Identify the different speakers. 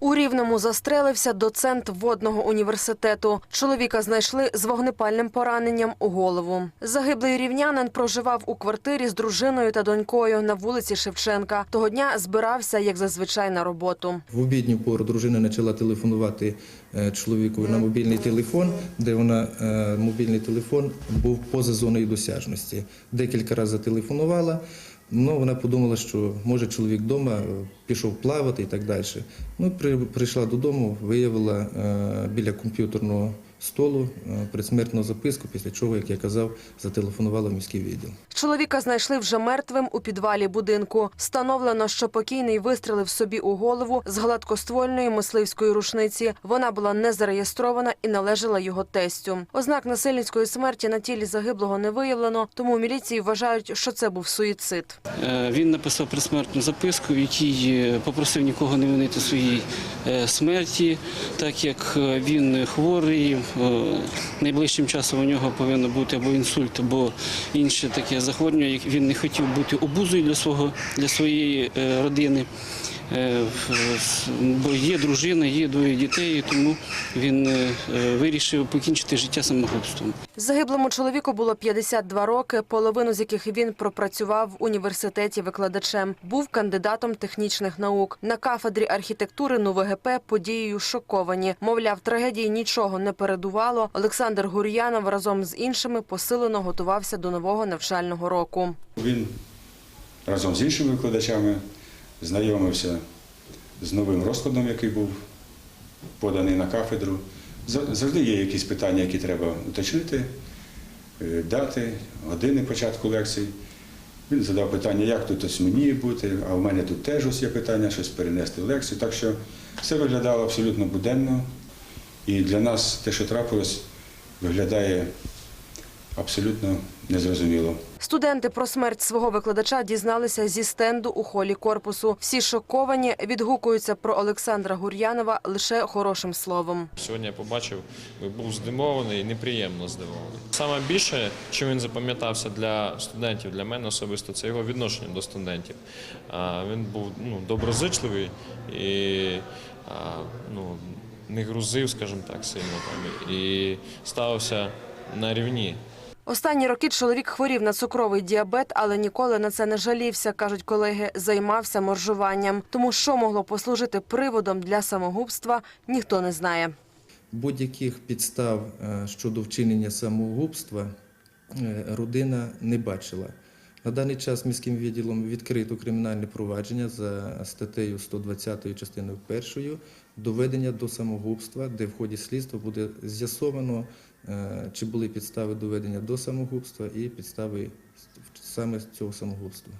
Speaker 1: У Рівному застрелився доцент водного університету. Чоловіка знайшли з вогнепальним пораненням у голову. Загиблий рівнянин проживав у квартирі з дружиною та донькою на вулиці Шевченка. Того дня збирався, як зазвичай, на роботу.
Speaker 2: В обідню пору дружина почала телефонувати е, чоловіку на мобільний телефон, де вона е, мобільний телефон був поза зоною досяжності. Декілька разів зателефонувала. Ну, вона подумала, що може чоловік вдома пішов плавати і так далі. Ну, прийшла додому, виявила е, біля комп'ютерного столу е, предсмертну записку, після чого, як я казав, зателефонувала в міський відділ.
Speaker 1: Чоловіка знайшли вже мертвим у підвалі будинку. Встановлено, що покійний вистрелив собі у голову з гладкоствольної мисливської рушниці. Вона була не зареєстрована і належала його тестю. Ознак насильницької смерті на тілі загиблого не виявлено, тому у міліції вважають, що це був суїцид.
Speaker 3: Е, Він написав предсмертну записку, в якій е, попросив нікого не винити своїй смерті, так як е, він хворий. е, Найближчим часом у нього повинно бути або інсульт, або інше таке захворювання. Він не хотів бути обузою для свого для своєї е, родини. Е, Бо є дружина, є двоє дітей, тому він е, вирішив покінчити життя самогубством.
Speaker 1: Загиблому чоловіку було 52 роки, половину з яких він пропрацював в університеті викладачем. Був кандидатом технічних наук. На кафедрі архітектури НУВГП подією шоковані. Мовляв, трагедії нічого не передувало. Олександр Гур'янов разом з іншими посилено готувався до нового навчального року.
Speaker 4: Він разом з іншими викладачами знайомився з новим розкладом, який був поданий на кафедру. Завжди є якісь питання, які треба уточнити, е, дати, години початку лекцій. Він задав питання, як тут ось мені бути, а в мене тут теж ось є питання, щось перенести в лекцію. Так що все виглядало абсолютно буденно. І для нас те, що трапилось, виглядає абсолютно незрозуміло.
Speaker 1: Студенти про смерть свого викладача дізналися зі стенду у холі корпусу. Всі шоковані, відгукуються про Олександра Гур'янова лише хорошим словом.
Speaker 5: Сьогодні я побачив, був здивований і неприємно здивований. Саме більше, чим він запам'ятався для студентів, для мене особисто, це його відношення до студентів. Він був ну, доброзичливий і ну, не грузив, скажімо так, сильно там, і ставився на рівні.
Speaker 1: Останні роки чоловік хворів на цукровий діабет, але ніколи на це не жалівся, кажуть колеги. Займався моржуванням. Тому що могло послужити приводом для самогубства, ніхто не знає.
Speaker 2: Будь-яких підстав е, щодо вчинення самогубства е, родина не бачила. На даний час міським відділом відкрито кримінальне провадження за статтею 120 частиною 1 доведення до самогубства, де в ході слідства буде з'ясовано, е, чи були підстави доведення до самогубства і підстави саме цього самогубства.